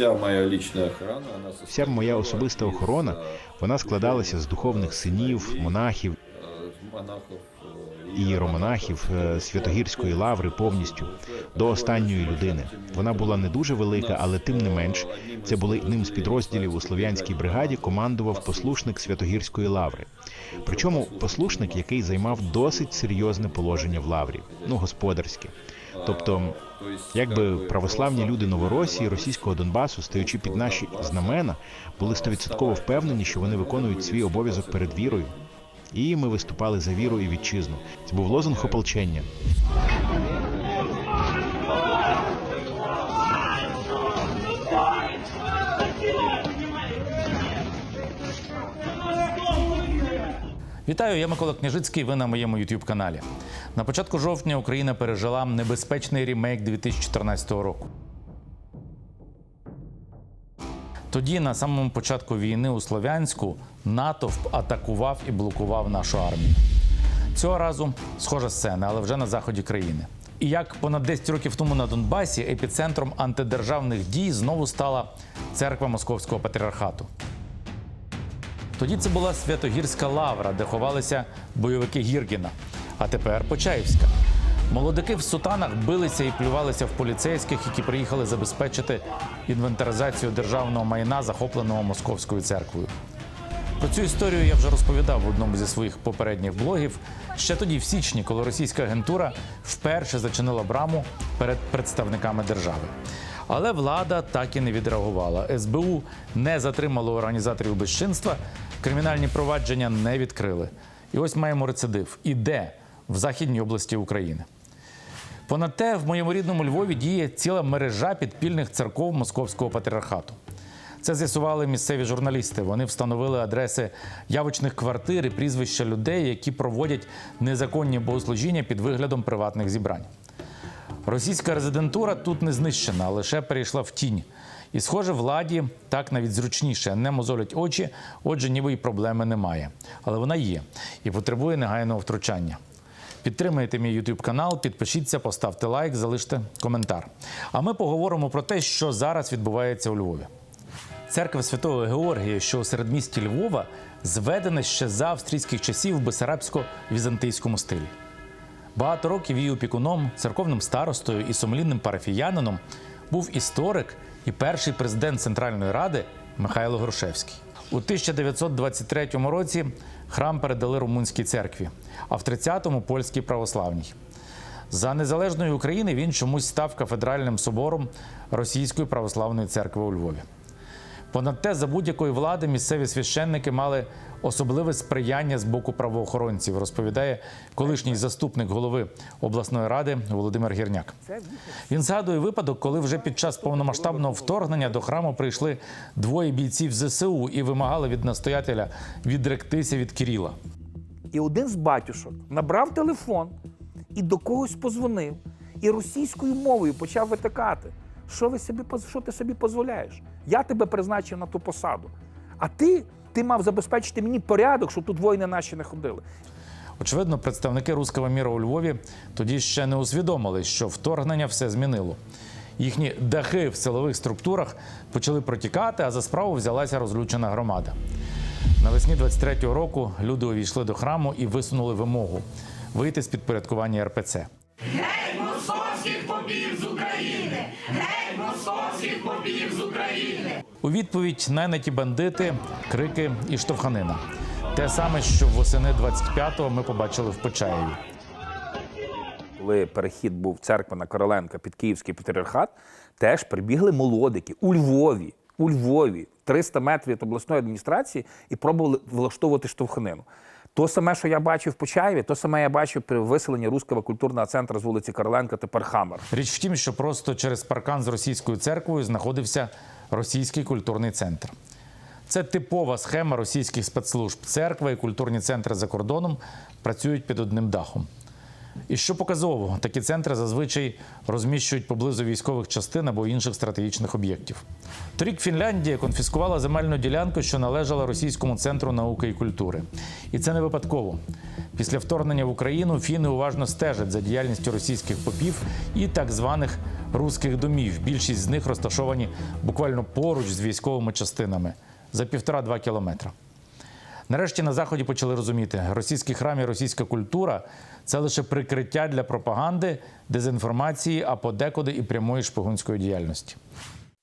Вся моя личная охрана, Вся моя особиста охорона вона складалася з духовних синів, монахів, і іеромонахів е, Святогірської лаври повністю до останньої людини. Вона була не дуже велика, але тим не менш, це були одним з підрозділів у слов'янській бригаді. Командував послушник Святогірської лаври. Причому послушник, який займав досить серйозне положення в лаврі, ну господарське. Тобто, якби православні люди Новоросії, російського Донбасу, стаючи під наші знамена, були стовідсотково впевнені, що вони виконують свій обов'язок перед вірою. І ми виступали за віру і вітчизну. Це був лозунг ополчення. Вітаю, я Микола Княжицький. Ви на моєму youtube каналі. На початку жовтня Україна пережила небезпечний ремейк 2014 року. Тоді, на самому початку війни у Слов'янську, натовп атакував і блокував нашу армію. Цього разу схожа сцена, але вже на заході країни. І як понад 10 років тому на Донбасі епіцентром антидержавних дій знову стала церква Московського патріархату. Тоді це була Святогірська лавра, де ховалися бойовики Гіргіна. А тепер Почаївська. Молодики в сутанах билися і плювалися в поліцейських, які приїхали забезпечити інвентаризацію державного майна, захопленого московською церквою. Про цю історію я вже розповідав в одному зі своїх попередніх блогів. Ще тоді, в січні, коли російська агентура вперше зачинила браму перед представниками держави. Але влада так і не відреагувала. СБУ не затримало організаторів безчинства, кримінальні провадження не відкрили. І ось маємо рецидив. І де? В Західній області України. Понад те, в моєму рідному Львові діє ціла мережа підпільних церков Московського патріархату. Це з'ясували місцеві журналісти. Вони встановили адреси явочних квартир і прізвища людей, які проводять незаконні богослужіння під виглядом приватних зібрань. Російська резидентура тут не знищена, а лише перейшла в тінь. І, схоже, владі так навіть зручніше не мозолять очі, отже, ніби й проблеми немає. Але вона є і потребує негайного втручання. Підтримайте мій YouTube канал, підпишіться, поставте лайк, залиште коментар. А ми поговоримо про те, що зараз відбувається у Львові. Церква Святого Георгія, що у середмісті Львова, зведена ще за австрійських часів в бесарабсько-візантийському стилі. Багато років її опікуном, церковним старостою і сумлінним парафіянином був історик і перший президент Центральної ради Михайло Грушевський. У 1923 році храм передали румунській церкві, а в 30-му польській православній. За незалежної України він чомусь став кафедральним собором Російської православної церкви у Львові. Понад те, за будь-якої влади місцеві священники мали особливе сприяння з боку правоохоронців, розповідає колишній заступник голови обласної ради Володимир Гірняк. Він згадує випадок, коли вже під час повномасштабного вторгнення до храму прийшли двоє бійців ЗСУ і вимагали від настоятеля відректися від Кирила. І один з батюшок набрав телефон і до когось позвонив, і російською мовою почав витикати. Що ви собі що ти собі дозволяєш? Я тебе призначив на ту посаду. А ти, ти мав забезпечити мені порядок, щоб тут воїни наші не ходили. Очевидно, представники руського міра у Львові тоді ще не усвідомили, що вторгнення все змінило. Їхні дахи в силових структурах почали протікати, а за справу взялася розлючена громада. Навесні 23-го року люди увійшли до храму і висунули вимогу вийти з підпорядкування РПЦ. Геть московських попів з України! Московських попів з України! У відповідь найняті бандити, крики і штовханина. Те саме, що восени 25-го ми побачили в Почаєві. Коли перехід був церква на Короленка під Київський патріархат, теж прибігли молодики у Львові, у Львові, 300 метрів від обласної адміністрації, і пробували влаштовувати штовханину. То саме, що я бачив в Почаєві, то саме я бачив при виселенні Руського культурного центру з вулиці Короленка, тепер Хамер. Річ в тім, що просто через паркан з російською церквою знаходився російський культурний центр. Це типова схема російських спецслужб. Церква і культурні центри за кордоном працюють під одним дахом. І що показово, такі центри зазвичай розміщують поблизу військових частин або інших стратегічних об'єктів. Торік Фінляндія конфіскувала земельну ділянку, що належала російському центру науки і культури. І це не випадково. Після вторгнення в Україну фіни уважно стежать за діяльністю російських попів і так званих руських домів. Більшість з них розташовані буквально поруч з військовими частинами за півтора-два кілометра. Нарешті на заході почали розуміти, російський храм і російська культура це лише прикриття для пропаганди, дезінформації, а подекуди і прямої шпигунської діяльності.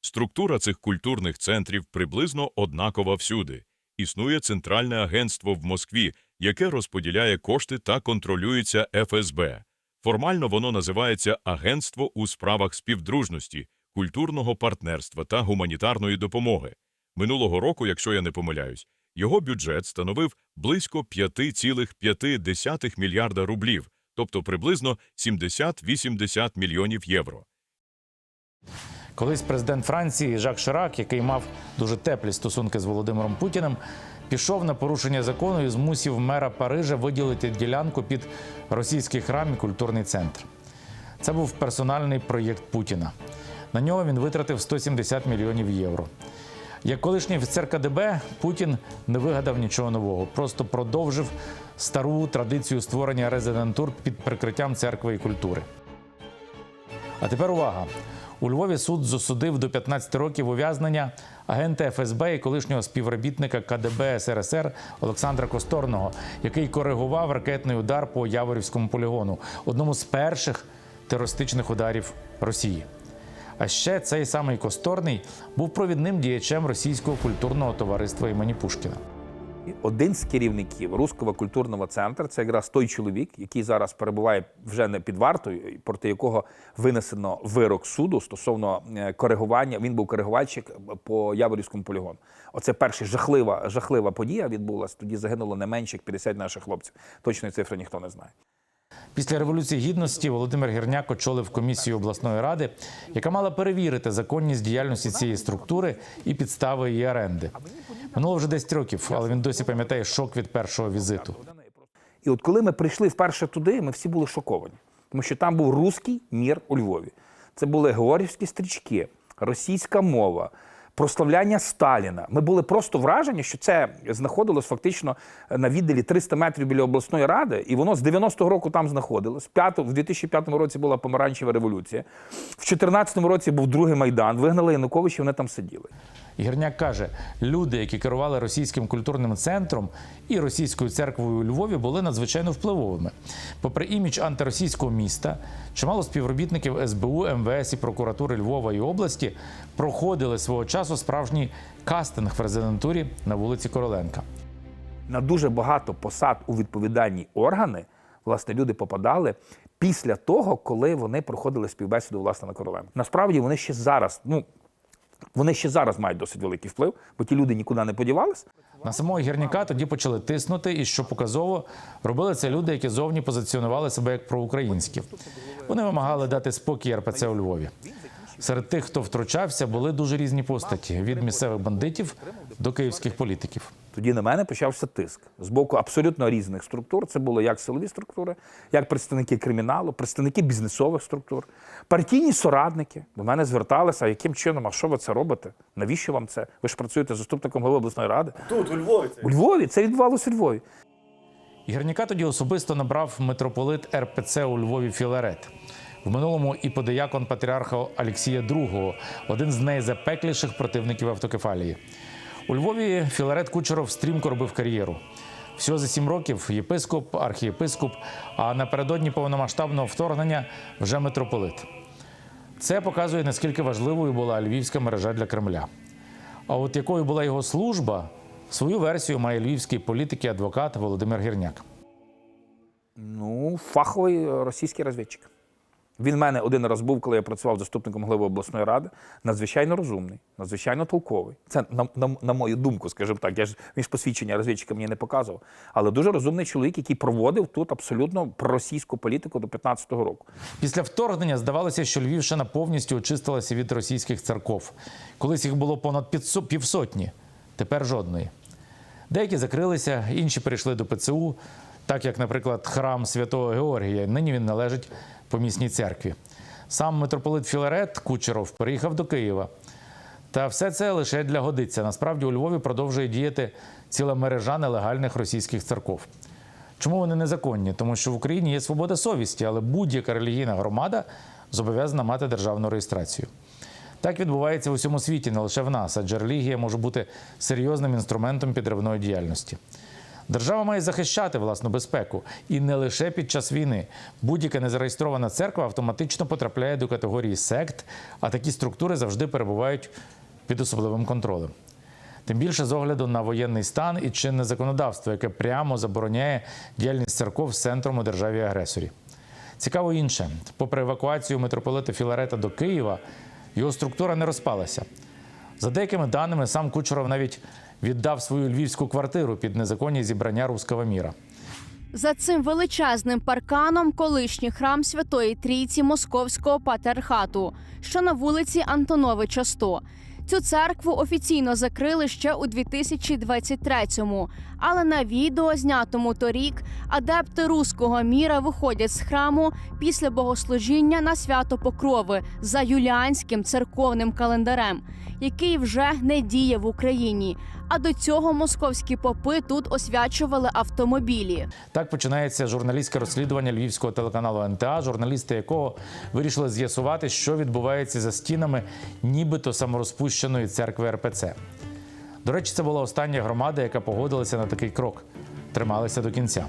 Структура цих культурних центрів приблизно однакова всюди. Існує центральне агентство в Москві, яке розподіляє кошти та контролюється ФСБ. Формально воно називається Агентство у справах співдружності, культурного партнерства та гуманітарної допомоги. Минулого року, якщо я не помиляюсь, його бюджет становив близько 5,5 мільярда рублів, тобто приблизно 70-80 мільйонів євро. Колись президент Франції Жак Ширак, який мав дуже теплі стосунки з Володимиром Путіним, пішов на порушення закону і змусив мера Парижа виділити ділянку під російський храм і культурний центр. Це був персональний проєкт Путіна. На нього він витратив 170 мільйонів євро. Як колишній офіцер КДБ, Путін не вигадав нічого нового, просто продовжив стару традицію створення резидентур під прикриттям церкви і культури. А тепер увага. У Львові суд засудив до 15 років ув'язнення агента ФСБ і колишнього співробітника КДБ СРСР Олександра Косторного, який коригував ракетний удар по Яворівському полігону, одному з перших терористичних ударів Росії. А ще цей самий Косторний був провідним діячем російського культурного товариства імені Пушкіна. Один з керівників Руського культурного центру це якраз той чоловік, який зараз перебуває вже не під вартою, проти якого винесено вирок суду стосовно е, коригування. Він був коригувальщик по Яворівському полігону. Оце перша жахлива, жахлива подія відбулася. Тоді загинуло не менше як 50 наших хлопців. Точної цифри ніхто не знає. Після революції гідності Володимир Гірняк очолив комісію обласної ради, яка мала перевірити законність діяльності цієї структури і підстави її оренди. Минуло вже 10 років, але він досі пам'ятає шок від першого візиту. І от коли ми прийшли вперше туди, ми всі були шоковані, тому що там був руський мір у Львові. Це були георгіївські стрічки, російська мова, прославляння Сталіна. Ми були просто вражені, що це знаходилось фактично на відділі 300 метрів біля обласної ради, і воно з 90-го року там знаходилось. В 2005 році була помаранчева революція. В 2014 році був другий майдан. Вигнали Януковича, вони там сиділи. Гірняк каже, люди, які керували російським культурним центром і російською церквою у Львові, були надзвичайно впливовими. Попри імідж антиросійського міста, чимало співробітників СБУ, МВС і прокуратури Львова і області проходили свого часу справжній кастинг в резидентурі на вулиці Короленка. на дуже багато посад у відповідальні органи, власне, люди попадали після того, коли вони проходили співбесіду власне на Короленко. Насправді вони ще зараз, ну вони ще зараз мають досить великий вплив, бо ті люди нікуди не подівались. На самого гірніка тоді почали тиснути, і що показово робили це люди, які зовні позиціонували себе як проукраїнські. Вони вимагали дати спокій РПЦ у Львові. Серед тих, хто втручався, були дуже різні постаті від місцевих бандитів до київських політиків. Тоді на мене почався тиск з боку абсолютно різних структур. Це були як силові структури, як представники криміналу, представники бізнесових структур, партійні соратники до мене зверталися. А яким чином, а що ви це робите? Навіщо вам це? Ви ж працюєте заступником голови обласної ради? Тут у Львові у Львові це відбувалося у Львові. Гірняка тоді особисто набрав митрополит РПЦ у Львові Філарет. В минулому і подиякон патріарха Алексія II, один з найзапекліших противників автокефалії. У Львові Філарет Кучеров стрімко робив кар'єру. Всього за сім років єпископ, архієпископ, а напередодні повномасштабного вторгнення вже митрополит. Це показує, наскільки важливою була львівська мережа для Кремля. А от якою була його служба, свою версію має львівський політик і адвокат Володимир Гірняк. Ну, фаховий російський розвідчик. Він в мене один раз був, коли я працював заступником голови обласної ради. Надзвичайно розумний, надзвичайно толковий. Це на, на, на мою думку, скажімо так. Я ж він ж посвідчення розвідчика мені не показував. Але дуже розумний чоловік, який проводив тут абсолютно проросійську політику до 15-го року. Після вторгнення здавалося, що Львівщина повністю очистилася від російських церков. Колись їх було понад півсотні, тепер жодної. Деякі закрилися, інші перейшли до ПЦУ. так як, наприклад, храм святого Георгія. Нині він належить помісній церкві. Сам митрополит Філарет Кучеров переїхав до Києва. Та все це лише для годиться. Насправді у Львові продовжує діяти ціла мережа нелегальних російських церков. Чому вони незаконні? Тому що в Україні є свобода совісті, але будь-яка релігійна громада зобов'язана мати державну реєстрацію. Так відбувається в усьому світі, не лише в нас, адже релігія може бути серйозним інструментом підривної діяльності. Держава має захищати власну безпеку і не лише під час війни. Будь-яка незареєстрована церква автоматично потрапляє до категорії сект, а такі структури завжди перебувають під особливим контролем. Тим більше з огляду на воєнний стан і чинне законодавство, яке прямо забороняє діяльність церков з центром у державі-агресорі. Цікаво інше, попри евакуацію митрополита Філарета до Києва, його структура не розпалася. За деякими даними, сам Кучеров навіть віддав свою львівську квартиру під незаконні зібрання руського міра. За цим величезним парканом колишній храм Святої Трійці Московського патріархату, що на вулиці Антоновича 100. Цю церкву офіційно закрили ще у 2023-му. Але на відео, знятому торік, адепти руського міра виходять з храму після богослужіння на свято Покрови за юліанським церковним календарем, який вже не діє в Україні. А до цього московські попи тут освячували автомобілі. Так починається журналістське розслідування львівського телеканалу НТА, журналісти якого вирішили з'ясувати, що відбувається за стінами нібито саморозпущеної церкви РПЦ. До речі, це була остання громада, яка погодилася на такий крок. Трималися до кінця.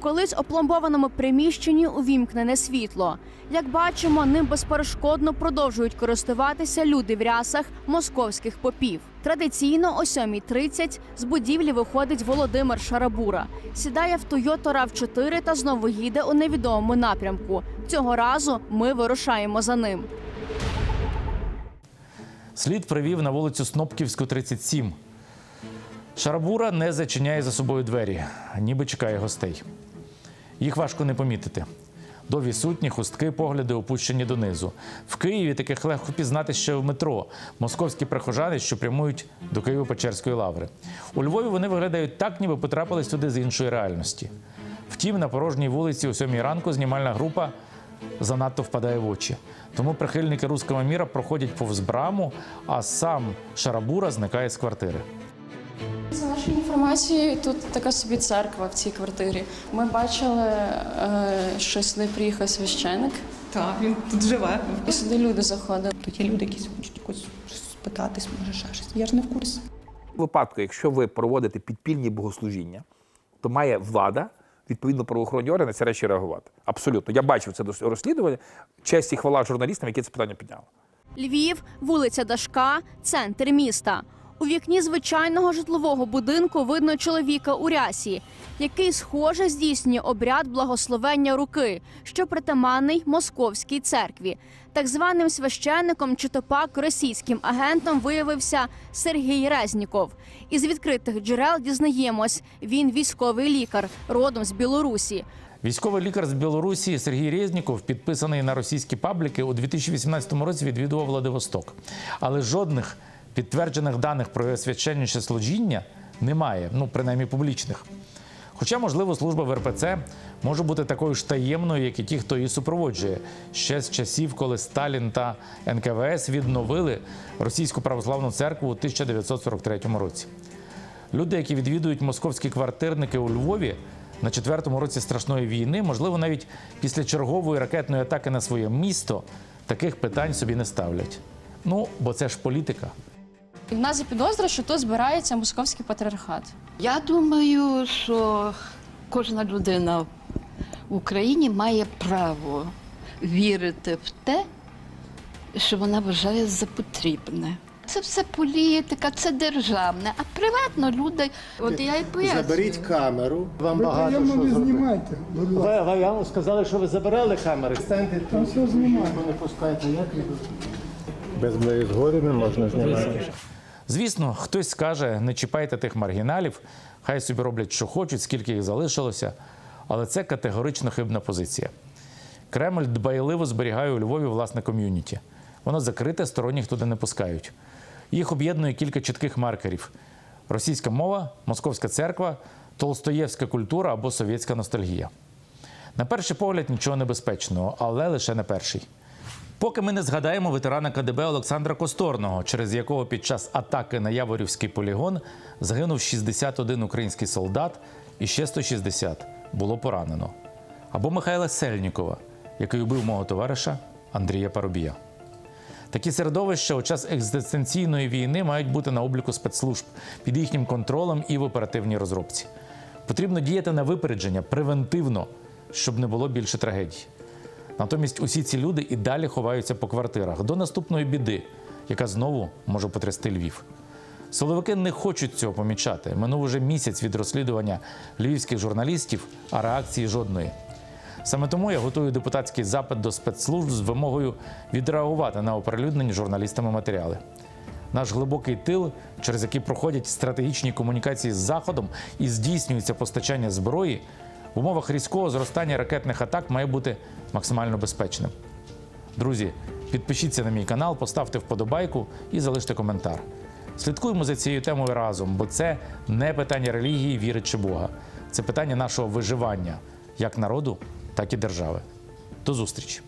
Колись опломбованому приміщенні увімкнене світло. Як бачимо, ним безперешкодно продовжують користуватися люди в рясах московських попів. Традиційно о 7.30 з будівлі виходить Володимир Шарабура, сідає в Toyota rav 4 та знову їде у невідомому напрямку. Цього разу ми вирушаємо за ним. Слід привів на вулицю Снопківську, 37. Шарабура не зачиняє за собою двері, ніби чекає гостей. Їх важко не помітити. Довгі сутні, хустки, погляди опущені донизу. В Києві таких легко пізнати ще в метро. Московські прихожани, що прямують до Києво-Печерської лаври. У Львові вони виглядають так, ніби потрапили сюди з іншої реальності. Втім, на порожній вулиці о сьомій ранку знімальна група занадто впадає в очі. Тому прихильники руського міра проходять повз браму, а сам Шарабура зникає з квартири. За інформацією, тут така собі церква в цій квартирі. Ми бачили, е, що сюди приїхав священик, Так, він тут живе. і сюди люди заходили. Тут є люди, які хочуть якось спитатись, може ще щось. Я ж не в курсі. У випадку, якщо ви проводите підпільні богослужіння, то має влада, відповідно правоохоронні органи на ці речі реагувати. Абсолютно. Я бачив це розслідування. Честь і хвала журналістам, які це питання підняли. Львів, вулиця Дашка, центр міста. У вікні звичайного житлового будинку видно чоловіка у рясі, який схоже здійснює обряд благословення руки, що притаманний московській церкві. Так званим священником чи то пак російським агентом виявився Сергій Резніков. Із відкритих джерел дізнаємось, він військовий лікар, родом з Білорусі. Військовий лікар з Білорусі Сергій Резніков, підписаний на російські пабліки, у 2018 році відвідував Владивосток. Але жодних підтверджених даних про його священніше служіння немає, ну принаймні публічних. Хоча, можливо, служба в РПЦ може бути такою ж таємною, як і ті, хто її супроводжує, ще з часів, коли Сталін та НКВС відновили російську православну церкву у 1943 році. Люди, які відвідують московські квартирники у Львові на четвертому році страшної війни, можливо, навіть після чергової ракетної атаки на своє місто, таких питань собі не ставлять. Ну, бо це ж політика. І в нас є підозра, що тут збирається московський патріархат. Я думаю, що кожна людина в Україні має право вірити в те, що вона вважає за потрібне. Це все політика, це державне, а приватно люди. От я і пояснюю. Заберіть камеру. Вам багато що не зробити. знімайте, будь ласка. Ви, ви вам сказали, що ви забирали камери. Станьте Там все знімаємо. не пускайте. Як ви? Без моєї згоди не можна знімати. Звісно, хтось скаже: не чіпайте тих маргіналів, хай собі роблять, що хочуть, скільки їх залишилося. Але це категорично хибна позиція. Кремль дбайливо зберігає у Львові власне ком'юніті. Воно закрите, сторонніх туди не пускають. Їх об'єднує кілька чітких маркерів: російська мова, московська церква толстоєвська культура або совєтська ностальгія. На перший погляд нічого небезпечного, але лише не перший. Поки ми не згадаємо ветерана КДБ Олександра Косторного, через якого під час атаки на Яворівський полігон загинув 61 український солдат і ще 160 було поранено. Або Михайла Сельнікова, який убив мого товариша Андрія Парубія. Такі середовища у час екзистенційної війни мають бути на обліку спецслужб під їхнім контролем і в оперативній розробці. Потрібно діяти на випередження превентивно, щоб не було більше трагедій. Натомість усі ці люди і далі ховаються по квартирах до наступної біди, яка знову може потрясти Львів. Силовики не хочуть цього помічати. Минув уже місяць від розслідування львівських журналістів, а реакції жодної. Саме тому я готую депутатський запит до спецслужб з вимогою відреагувати на оприлюднені журналістами матеріали. Наш глибокий тил, через який проходять стратегічні комунікації з Заходом і здійснюється постачання зброї, в умовах різкого зростання ракетних атак має бути максимально безпечним. Друзі, підпишіться на мій канал, поставте вподобайку і залиште коментар. Слідкуємо за цією темою разом, бо це не питання релігії, віри чи Бога. Це питання нашого виживання як народу, так і держави. До зустрічі!